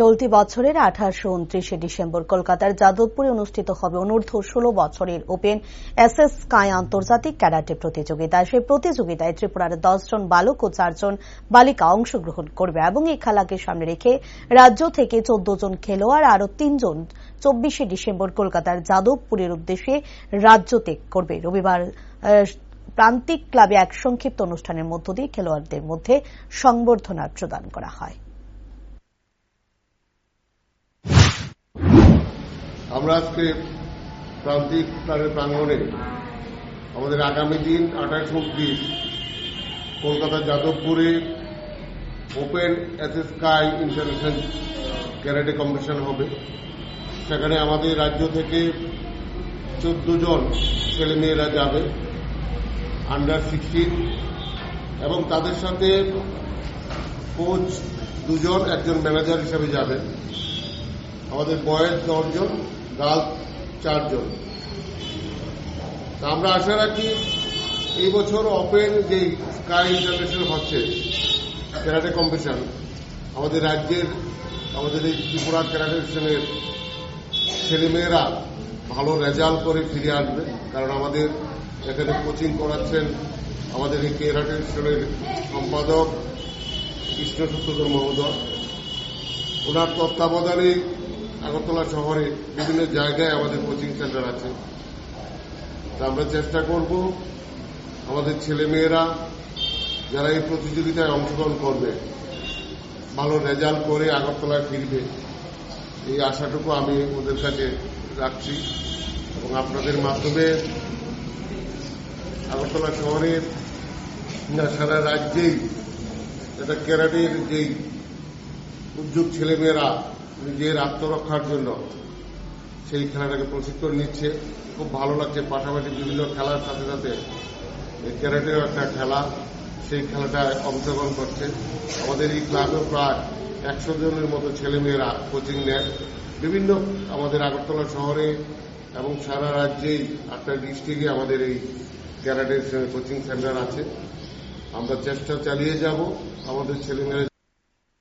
চলতি বছরের আঠাশ উনত্রিশে ডিসেম্বর কলকাতার যাদবপুরে অনুষ্ঠিত হবে অনূর্ধ্ব ষোলো বছরের ওপেন এস এস স্কাই আন্তর্জাতিক ক্যারাটে প্রতিযোগিতা। সেই প্রতিযোগিতায় ত্রিপুরার দশজন বালক ও চারজন বালিকা অংশগ্রহণ করবে এবং এই খেলাকে সামনে রেখে রাজ্য থেকে চোদ্দ জন খেলোয়াড় আরও তিনজন চব্বিশে ডিসেম্বর কলকাতার যাদবপুরের উদ্দেশ্যে রাজ্য ত্যাগ করবে। রবিবার প্রান্তিক ক্লাবে এক সংক্ষিপ্ত অনুষ্ঠানের মধ্য দিয়ে খেলোয়াড়দের মধ্যে সংবর্ধনা প্রদান করা হয়। আমরা আজকে প্রান্তিক ক্লাবের প্রাঙ্গণে আমাদের আগামী দিন আঠাশ উনত্রিশ কলকাতার যাদবপুরে open S S sky international karate competition হবে। সেখানে আমাদের রাজ্য থেকে চোদ্দ জন ছেলেমেয়েরা যাবে আন্ডার সিক্সটিন এবং তাদের সাথে কোচ দুজন, একজন ম্যানেজার হিসেবে যাবেন আমাদের বয়স দশজন গার্লস চারজন। আমরা আশা রাখি এই বছর ওপেন যে স্কাই ইন্টারন্যাশনাল হচ্ছে, ক্যারাটে কম্পিটিশন, আমাদের রাজ্যের, আমাদের এই ত্রিপুরা ক্যারাটে সেশনের ছেলেমেয়েরা ভালো রেজাল্ট করে ফিরে আসবে, কারণ আমাদের এখানে কোচিং করাচ্ছেন আমাদের এই ক্যারাটে সেশনের সম্পাদক কৃষ্ণ সূত্রধর মহোদয়। ওনার তত্ত্বাবধানে আগরতলা শহরে বিভিন্ন জায়গায় আমাদের কোচিং সেন্টার আছে। তা আমরা চেষ্টা করব আমাদের ছেলেমেয়েরা যারা এই প্রতিযোগিতায় অংশগ্রহণ করবে, ভালো রেজাল্ট করে আগরতলায় ফিরবে। এই আশাটুকু আমি ওদের কাছে রাখছি এবং আপনাদের মাধ্যমে আগরতলা শহরের সারা রাজ্যেই, এটা ক্যারাটের যেই উদ্যোগ ছেলেমেয়েরা নিজের আত্মরক্ষার জন্য সেই খেলাটাকে প্রশিক্ষণ নিচ্ছে। খুব ভালো লাগছে। পাশাপাশি বিভিন্ন খেলার সাথে সাথে এই ক্যারাটেও একটা খেলা, সেই খেলাটায় অংশগ্রহণ করছে। আমাদের এই ক্লাবেও প্রায় একশো জনের মতো ছেলেমেয়েরা কোচিং নেয়। বিভিন্ন আমাদের আগরতলা শহরে এবং সারা রাজ্যেই আটটা ডিস্ট্রিক্টে আমাদের এই ক্যারাটের কোচিং সেন্টার আছে। আমরা চেষ্টা চালিয়ে যাব। আমাদের ছেলেমেয়েরা